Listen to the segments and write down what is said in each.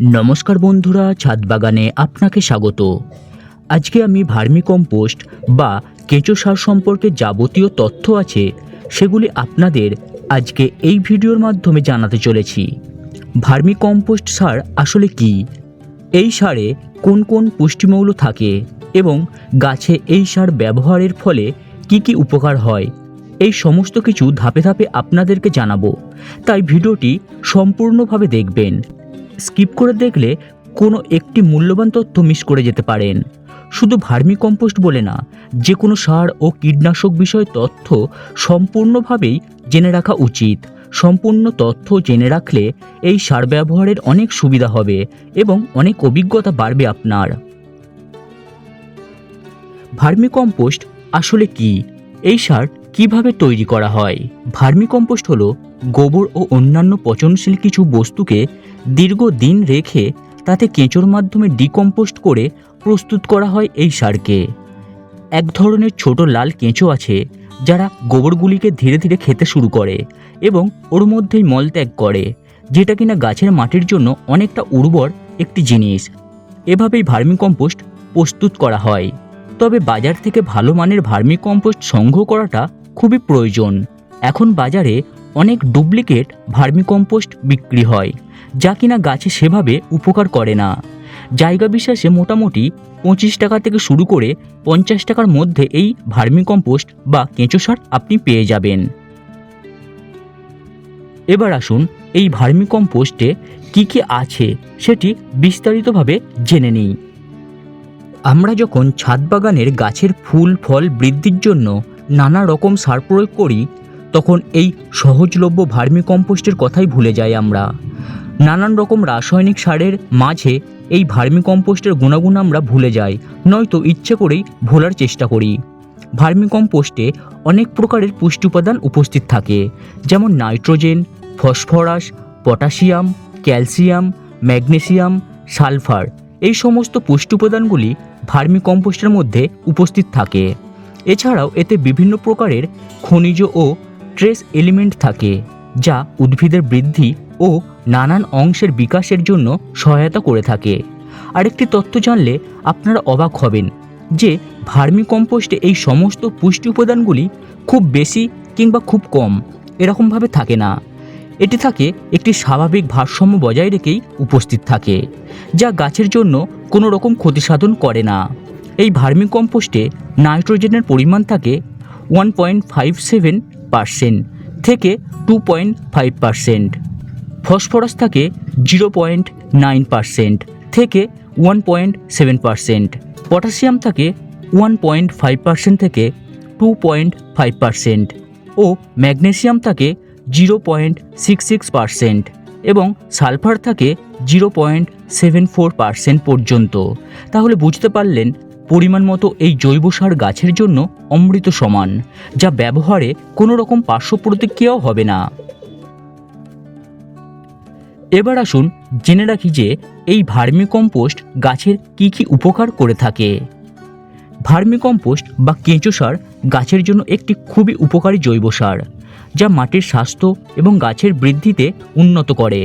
নমস্কার বন্ধুরা ছাদ বাগানে আপনাকে স্বাগত। আজকে আমি ভার্মি কম্পোস্ট বা কেঁচো সার সম্পর্কে যাবতীয় তথ্য আছে, সেগুলি আপনাদের আজকে এই ভিডিওর মাধ্যমে জানাতে চলেছি। ভার্মি কম্পোস্ট সার আসলে কি? এই সারে কোন কোন পুষ্টিমৌল থাকে এবং গাছে এই সার ব্যবহারের ফলে কি কি উপকার হয়? এই সমস্ত কিছু ধাপে ধাপে আপনাদেরকে জানাব। তাই ভিডিওটি সম্পূর্ণভাবে দেখবেন। স্কিপ করে দেখলে কোনো একটি মূল্যবান তথ্য মিস করে যেতে পারেন। শুধু ভার্মি কম্পোস্ট বলে না, যে কোনো সার ও কীটনাশক বিষয়ে তথ্য সম্পূর্ণভাবেই জেনে রাখা উচিত। সম্পূর্ণ তথ্য জেনে রাখলে এই সার ব্যবহারের অনেক সুবিধা হবে এবং অনেক অভিজ্ঞতা বাড়বে আপনার। ভার্মি কম্পোস্ট আসলে কি? এই সার কীভাবে তৈরি করা হয়? ভার্মি কম্পোস্ট হলো গোবর ও অন্যান্য পচনশীল কিছু বস্তুকে দীর্ঘদিন রেখে তাতে কেঁচোর মাধ্যমে ডিকম্পোস্ট করে প্রস্তুত করা হয় এই সারকে। এক ধরনের ছোট লাল কেঁচো আছে যারা গোবরগুলিকে ধীরে ধীরে খেতে শুরু করে এবং ওর মধ্যেই মলত্যাগ করে, যেটা কিনা গাছের মাটির জন্য অনেকটা উর্বর একটি জিনিস। এভাবেই ভার্মি কম্পোস্ট প্রস্তুত করা হয়। তবে বাজার থেকে ভালো মানের ভার্মি কম্পোস্ট সংগ্রহ করাটা খুবই প্রয়োজন। এখন বাজারে অনেক ডুপ্লিকেট ভার্মি কম্পোস্ট বিক্রি হয়, যা কিনা গাছে সেভাবে উপকার করে না। জায়গা বিশ্বাসে মোটামুটি পঁচিশ টাকা থেকে শুরু করে পঞ্চাশ টাকার মধ্যে এই ভার্মি কম্পোস্ট বা কেঁচো সার আপনি পেয়ে যাবেন। এবার আসুন এই ভার্মি কম্পোস্টে কী কী আছে সেটি বিস্তারিতভাবে জেনে নিই। আমরা যখন ছাদ বাগানের গাছের ফুল, ফল বৃদ্ধির জন্য নানা রকম সার প্রয়োগ করি তখন এই সহজলভ্য ভার্মি কম্পোস্টের কথাই ভুলে যাই আমরা। নানান রকম রাসায়নিক সারের মাঝে এই ভার্মি কম্পোস্টের গুণাগুণ আমরা ভুলে যাই, নয়তো ইচ্ছে করেই ভোলার চেষ্টা করি। ভার্মি কম্পোস্টে অনেক প্রকারের পুষ্টি উপাদান উপস্থিত থাকে, যেমন nitrogen, phosphorus, potassium, calcium, magnesium, sulphur. এই সমস্ত পুষ্টি উপাদানগুলি ভার্মি কম্পোস্টের মধ্যে উপস্থিত থাকে। এছাড়াও এতে বিভিন্ন প্রকারের খনিজ ও ট্রেস এলিমেন্ট থাকে, যা উদ্ভিদের বৃদ্ধি ও নানান অংশের বিকাশের জন্য সহায়তা করে থাকে। আরেকটি তথ্য জানলে আপনারা অবাক হবেন যে ভার্মি কম্পোস্টে এই সমস্ত পুষ্টি উপাদানগুলি খুব বেশি কিংবা খুব কম, এরকমভাবে থাকে না। এটি থাকে একটি স্বাভাবিক ভারসাম্য বজায় রেখেই উপস্থিত থাকে, যা গাছের জন্য কোনো রকম ক্ষতি সাধন করে না। এই ভার্মি কম্পোস্টে নাইট্রোজেনের পরিমাণ থাকে one point five seven percent থেকে two point five percent. Phosphorus থাকে জিরো পয়েন্ট নাইন পারসেন্ট থেকে one point seven percent. Potassium থাকে ওয়ান পয়েন্ট ফাইভ পারসেন্ট থেকে টু পয়েন্ট ফাইভ পারসেন্ট। ও ম্যাগনেসিয়াম থাকে zero point six six percent এবং sulphur থাকে zero point seven four percent পর্যন্ত। তাহলে বুঝতে পারলেন পরিমাণ মতো এই জৈব সার গাছের জন্য অমৃত সমান, যা ব্যবহারে কোনো রকম পার্শ্ব প্রতিক্রিয়াও হবে না। এবার আসুন জেনে রাখি যে এই ভার্মি কম্পোস্ট গাছের কি কি উপকার করে থাকে। ভার্মি কম্পোস্ট বা কেঁচো সার গাছের জন্য একটি খুবই উপকারী জৈব সার, যা মাটির স্বাস্থ্য এবং গাছের বৃদ্ধিতে উন্নত করে।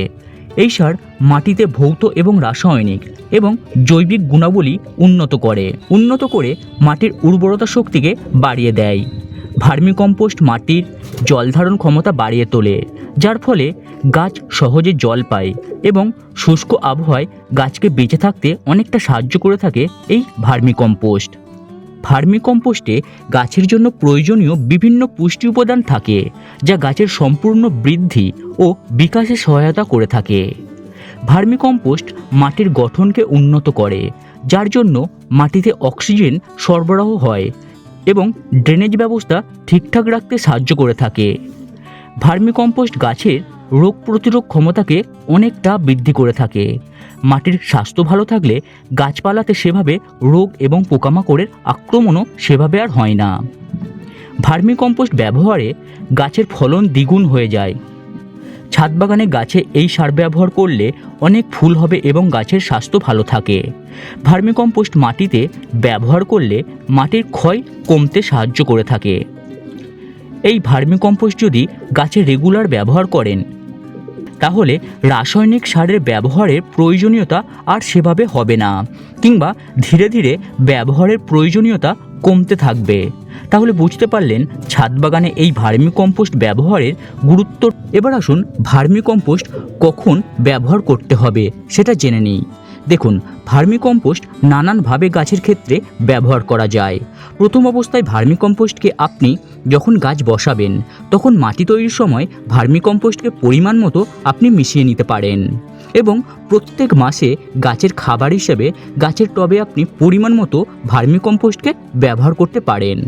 এই সার মাটিতে ভৌত এবং রাসায়নিক এবং জৈবিক গুণাবলী উন্নত করে। উন্নত করে মাটির উর্বরতা শক্তিকে বাড়িয়ে দেয়। ভার্মি কম্পোস্ট মাটির জল ধারণ ক্ষমতা বাড়িয়ে তোলে, যার ফলে গাছ সহজে জল পায় এবং শুষ্ক আবহাওয়ায় গাছকে বেঁচে থাকতে অনেকটা সাহায্য করে থাকে এই ভার্মি কম্পোস্ট ভার্মি কম্পোস্টে গাছের জন্য প্রয়োজনীয় বিভিন্ন পুষ্টি উপাদান থাকে, যা গাছের সম্পূর্ণ বৃদ্ধি ও বিকাশে সহায়তা করে থাকে। ভার্মি কম্পোস্ট মাটির গঠনকে উন্নত করে, যার জন্য মাটিতে অক্সিজেন সরবরাহ হয় এবং ড্রেনেজ ব্যবস্থা ঠিকঠাক রাখতে সাহায্য করে থাকে। ভার্মি কম্পোস্ট গাছের রোগ প্রতিরোধ ক্ষমতাকে অনেকটা বৃদ্ধি করে থাকে। মাটির স্বাস্থ্য ভালো থাকলে গাছপালাতে সেভাবে রোগ এবং পোকামাকড়ের আক্রমণও সেভাবে আর হয় না। ভার্মি কম্পোস্ট ব্যবহারে গাছের ফলন দ্বিগুণ হয়ে যায়। ছাদ বাগানে গাছে এই সার ব্যবহার করলে অনেক ফুল হবে এবং গাছের স্বাস্থ্য ভালো থাকে। ভার্মি কম্পোস্ট মাটিতে ব্যবহার করলে মাটির ক্ষয় কমতে সাহায্য করে থাকে। এই ভার্মি কম্পোস্ট যদি গাছে রেগুলার ব্যবহার করেন, তাহলে রাসায়নিক সারের ব্যবহারের প্রয়োজনীয়তা আর সেভাবে হবে না, কিংবা ধীরে ধীরে ব্যবহারের প্রয়োজনীয়তা কমতে থাকবে। তাহলে বুঝতে পারলেন ছাদ বাগানে এই ভার্মি কম্পোস্ট ব্যবহারের গুরুত্ব। এবার আসুন ভার্মি কম্পোস্ট কখন ব্যবহার করতে হবে, সেটা জেনে নিই। দেখুন ভার্মি কম্পোস্ট নানানভাবে গাছের ক্ষেত্রে ব্যবহার করা যায়। প্রথম অবস্থায় ভার্মি কম্পোস্টকে আপনি যখন গাছ বসাবেন, তখন মাটি তৈরির সময় ভার্মি কম্পোস্টকে পরিমাণ মতো আপনি মিশিয়ে নিতে পারেন এবং প্রত্যেক মাসে গাছের খাবার হিসেবে গাছের টবে আপনি পরিমাণ মতো ভার্মি কম্পোস্টকে ব্যবহার করতে পারেন।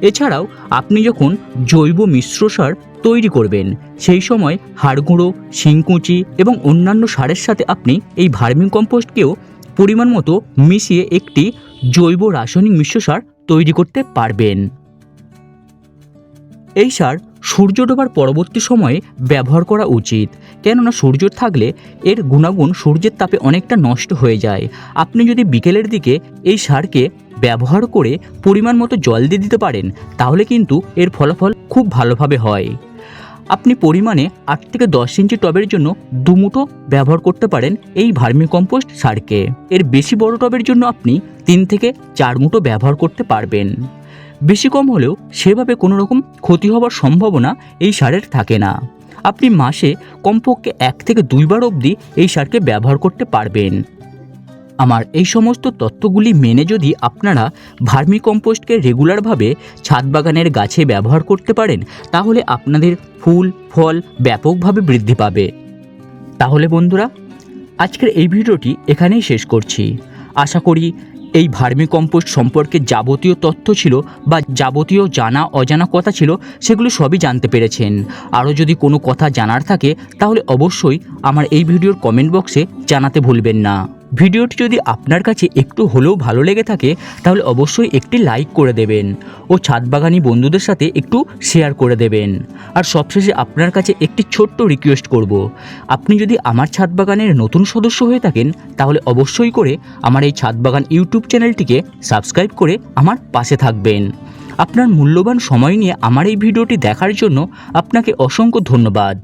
এছাড়াও আপনি যখন জৈব মিশ্র সার তৈরি করবেন। সেই সময় হাড় গুঁড়ো শিংকুচি এবং অন্যান্য সারের সাথে আপনি এই ভার্মি কম্পোস্টকেও পরিমাণ মতো মিশিয়ে একটি জৈব রাসায়নিক মিশ্র সার তৈরি করতে পারবেন। এই সার সূর্য ডোবার পরবর্তী সময়ে ব্যবহার করা উচিত। কেননা সূর্য থাকলে এর গুণাগুণ সূর্যের তাপে অনেকটা নষ্ট হয়ে যায়। আপনি যদি বিকেলের দিকে এই সারকে ব্যবহার করে পরিমাণ মতো জল দিয়ে দিতে পারেন, তাহলে কিন্তু এর ফলাফল খুব ভালোভাবে হয়। আপনি পরিমাণে আট থেকে দশ ইঞ্চি টবের জন্য দুমুঠো ব্যবহার করতে পারেন এই ভার্মি কম্পোস্ট সারকে। এর বেশি বড় টবের জন্য আপনি তিন থেকে চার মুঠো ব্যবহার করতে পারবেন। বেশি কম হলেও সেভাবে কোনো রকম ক্ষতি হওয়ার সম্ভাবনা এই সারের থাকে না। আপনি মাসে কমপক্ষে এক থেকে দুইবার অবধি এই সারকে ব্যবহার করতে পারবেন। আমার এই সমস্ত তথ্যগুলি মেনে যদি আপনারা ভার্মি কম্পোস্টকে রেগুলারভাবে ছাদ বাগানের গাছে ব্যবহার করতে পারেন, তাহলে আপনাদের ফুল, ফল ব্যাপকভাবে বৃদ্ধি পাবে। তাহলে বন্ধুরা, আজকের এই ভিডিওটি এখানেই শেষ করছি। আশা করি এই ভার্মি কম্পোস্ট সম্পর্কে যাবতীয় তথ্য ছিল বা যাবতীয় জানা অজানা কথা ছিল, সেগুলো সবই জানতে পেরেছেন। আরও যদি কোনো কথা জানার থাকে, তাহলে অবশ্যই আমার এই ভিডিওর কমেন্ট বক্সে জানাতে ভুলবেন না। ভিডিওটি যদি আপনার কাছে একটু হলেও ভালো লেগে থাকে, তাহলে অবশ্যই একটি লাইক করে দেবেন ও ছাদ বাগানি বন্ধুদের সাথে একটু শেয়ার করে দেবেন। আর সবশেষে আপনার কাছে একটি ছোট্ট রিকোয়েস্ট করব। আপনি যদি আমার ছাদ বাগানের নতুন সদস্য হয়ে থাকেন, তাহলে অবশ্যই করে আমার এই ছাদ বাগান ইউটিউব চ্যানেলটিকে সাবস্ক্রাইব করে আমার পাশে থাকবেন। আপনার মূল্যবান সময় নিয়ে আমার এই ভিডিওটি দেখার জন্য আপনাকে অসংখ্য ধন্যবাদ।